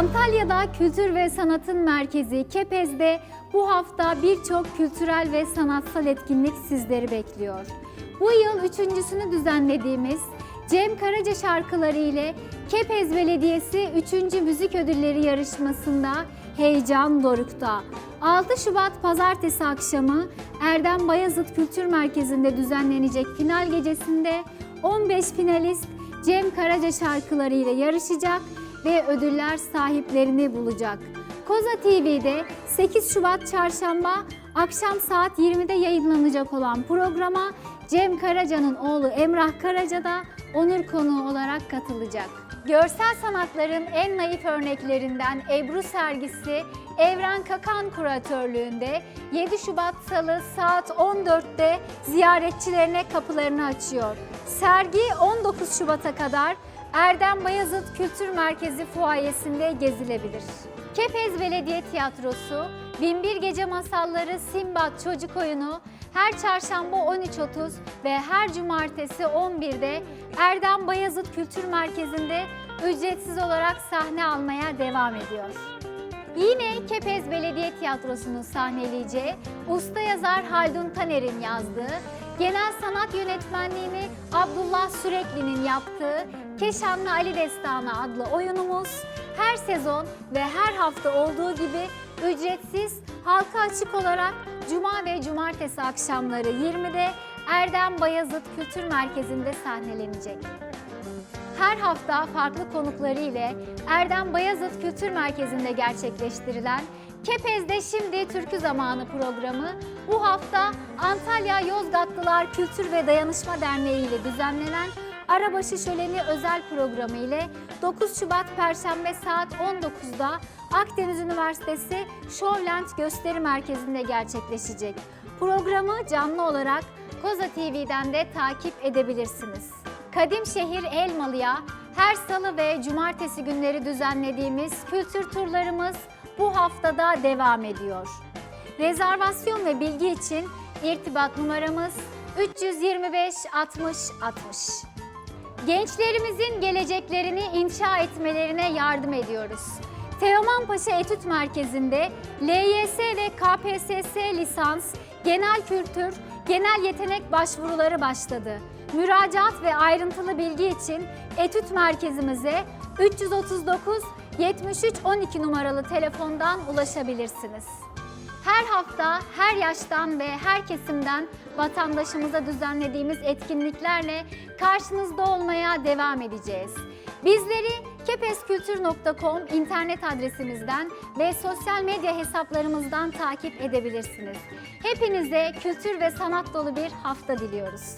Uludağ Kültür ve Sanatın Merkezi Kepez'de bu hafta birçok kültürel ve sanatsal etkinlik sizleri bekliyor. Bu yıl üçüncüsünü düzenlediğimiz Cem Karaca şarkıları ile Kepez Belediyesi 3. Müzik Ödülleri yarışmasında heyecan dorukta. 6 Şubat Pazartesi akşamı Erdem Bayazıt Kültür Merkezi'nde düzenlenecek final gecesinde 15 finalist Cem Karaca şarkıları ile yarışacak ve ödüller sahiplerini bulacak. Koza TV'de 8 Şubat Çarşamba akşam saat 20'de yayınlanacak olan programa Cem Karaca'nın oğlu Emrah Karaca da onur konuğu olarak katılacak. Görsel sanatların en naif örneklerinden Ebru sergisi Evren Kakan kuratörlüğünde 7 Şubat Salı saat 14'te ziyaretçilerine kapılarını açıyor. Sergi 19 Şubat'a kadar Erdem Bayazıt Kültür Merkezi fuayesinde gezilebilir. Kepez Belediye Tiyatrosu, Binbir Gece Masalları Simbat Çocuk Oyunu her çarşamba 13.30 ve her cumartesi 11'de Erdem Bayazıt Kültür Merkezi'nde ücretsiz olarak sahne almaya devam ediyor. Yine Kepez Belediye Tiyatrosu'nun sahneleyeceği usta yazar Haldun Taner'in yazdığı, genel sanat yönetmenliğini Abdullah Sürekli'nin yaptığı Keşanlı Ali Destanı adlı oyunumuz her sezon ve her hafta olduğu gibi ücretsiz, halka açık olarak Cuma ve Cumartesi akşamları 20'de Erdem Bayazıt Kültür Merkezi'nde sahnelenecek. Her hafta farklı konukları ile Erdem Bayazıt Kültür Merkezi'nde gerçekleştirilen Kepez'de Şimdi Türkü Zamanı programı bu hafta Antalya Yozgatlılar Kültür ve Dayanışma Derneği ile düzenlenen Arabaşı Şöleni özel programı ile 9 Şubat Perşembe saat 19'da Akdeniz Üniversitesi Showland Gösteri Merkezi'nde gerçekleşecek. Programı canlı olarak Koza TV'den de takip edebilirsiniz. Kadim Şehir Elmalı'ya her salı ve cumartesi günleri düzenlediğimiz kültür turlarımız bu haftada devam ediyor. Rezervasyon ve bilgi için irtibat numaramız 325 60 60. Gençlerimizin geleceklerini inşa etmelerine yardım ediyoruz. Teoman Paşa Etüt Merkezi'nde LYS ve KPSS lisans, genel kültür, genel yetenek başvuruları başladı. Müracaat ve ayrıntılı bilgi için Etüt Merkezimize 339 73 12 numaralı telefondan ulaşabilirsiniz. Her hafta, her yaştan ve her kesimden vatandaşımıza düzenlediğimiz etkinliklerle karşınızda olmaya devam edeceğiz. Bizleri kepeskültür.com internet adresimizden ve sosyal medya hesaplarımızdan takip edebilirsiniz. Hepinize kültür ve sanat dolu bir hafta diliyoruz.